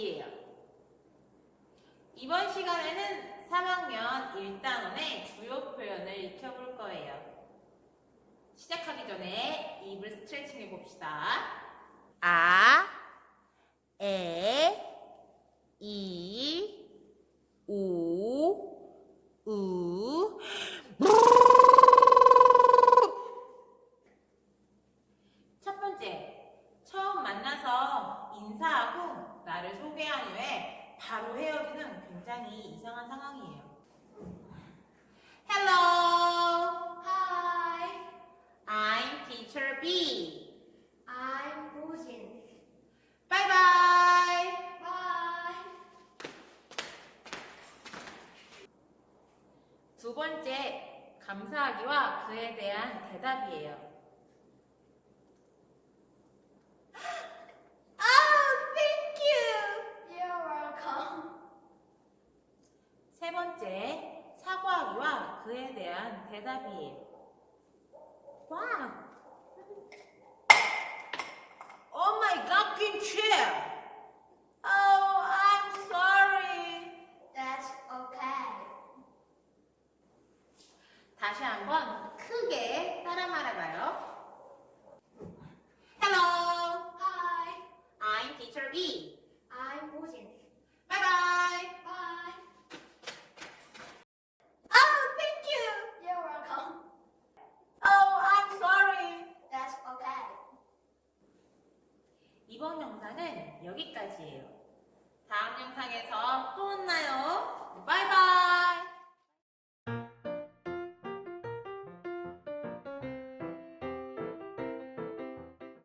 B예요. 이번 시간에는 3학년 1단원의 주요 표현을 익혀볼 거예요. 시작하기 전에 입을 스트레칭 해봅시다. 아, 에, 이, 오, 우, 첫 번째, 처음 만나서 인사하고 소개한 후에 바로 헤어지는 굉장히 이상한 상황이에요. Hello, Hi, I'm Teacher B. I'm Bujin. Bye bye. Bye. 두 번째, 감사하기와 그에 대한 대답이에요. 세 번째, 사과하기와 그에 대한 대답이에요. 와우! Oh my god, 김치! Oh, I'm sorry. That's okay. 다시 한번 크게 따라 말해봐요. Hello, Hi, I'm Teacher B. I'm Bujin. Bye bye. Bye. Oh, thank you. You're welcome. Oh, I'm sorry. That's okay. 이번 영상은 여기까지예요. 다음 영상에서 또 만나요.